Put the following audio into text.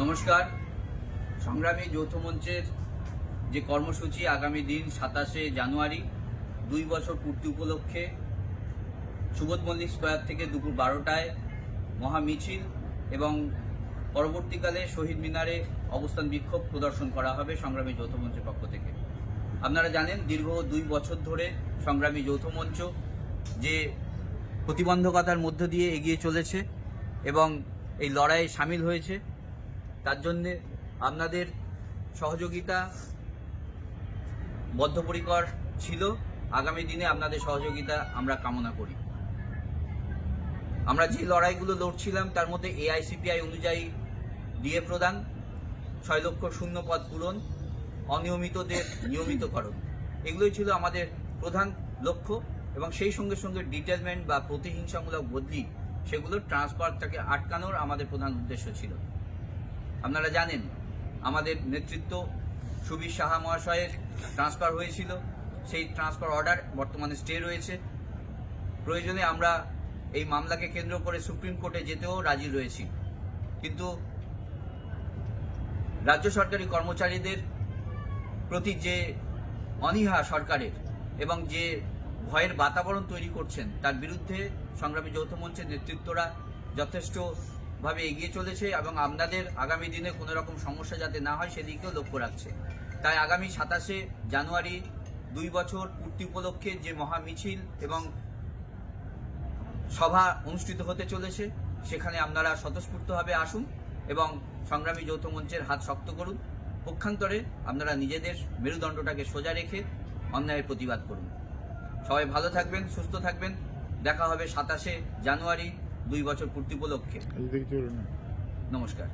নমস্কার। সংগ্রামী যৌথ মঞ্চের যে কর্মসূচি আগামী দিন সাতাশে জানুয়ারি, দুই বছর পূর্তি উপলক্ষে সুবোধ মল্লিক স্কোয়ার থেকে দুপুর বারোটায় মহা মিছিল এবং পরবর্তীকালে শহীদ মিনারে অবস্থান বিক্ষোভ প্রদর্শন করা হবে সংগ্রামী যৌথ মঞ্চের পক্ষ থেকে। আপনারা জানেন, দীর্ঘ দুই বছর ধরে সংগ্রামী যৌথ মঞ্চ যে প্রতিবন্ধকতার মধ্য দিয়ে এগিয়ে চলেছে এবং এই লড়াইয়ে সামিল হয়েছে। তার জন্যে আপনাদের সহযোগিতা বদ্ধপরিকর ছিল। আগামী দিনে আপনাদের সহযোগিতা আমরা কামনা করি। আমরা যে লড়াইগুলো লড়ছিলাম, তার মধ্যে এআইসিপিআই অনুযায়ী ডিএ প্রদান, ছয় লক্ষ শূন্য পদ পূরণ, অনিয়মিতদের নিয়মিতকরণ। এগুলোই ছিল আমাদের প্রধান লক্ষ্য এবং সেই সঙ্গে সঙ্গে ডিটেলমেন্ট বা প্রতিহিংসামূলক বদলি, সেগুলো ট্রান্সফারটাকে আটকানোর আমাদের প্রধান উদ্দেশ্য ছিল। আপনারা জানেন, আমাদের নেতৃত্ব সুবীর সাহা মহাশয়ের ট্রান্সফার হয়েছিল। সেই ট্রান্সফার অর্ডার বর্তমানে স্টে রয়েছে। প্রয়োজনে আমরা এই মামলাকে কেন্দ্র করে সুপ্রিম কোর্টে যেতেও রাজি রয়েছি। কিন্তু রাজ্য সরকারি কর্মচারীদের প্রতি যে অনীহা সরকারের এবং যে ভয়ের বাতাবরণ তৈরি করছেন, তার বিরুদ্ধে সংগ্রামী যৌথ মঞ্চের নেতৃত্বরা যথেষ্টভাবে এগিয়ে চলেছে এবং আপনাদের আগামী দিনে কোনো রকম সমস্যা যাতে না হয় সেদিকেও লক্ষ্য রাখছে। তাই আগামী সাতাশে জানুয়ারি দুই বছর পূর্তি উপলক্ষে যে মহা মিছিল এবং সভা অনুষ্ঠিত হতে চলেছে, সেখানে আপনারা স্বতঃস্ফূর্তভাবে আসুন এবং সংগ্রামী যৌথ মঞ্চের হাত শক্ত করুন। পক্ষান্তরে আপনারা নিজেদের মেরুদণ্ডটাকে সোজা রেখে অন্যায়ের প্রতিবাদ করুন। সবাই ভালো থাকবেন, সুস্থ থাকবেন। দেখা হবে সাতাশে জানুয়ারি দুই বছর পূর্তি উপলক্ষে। নমস্কার।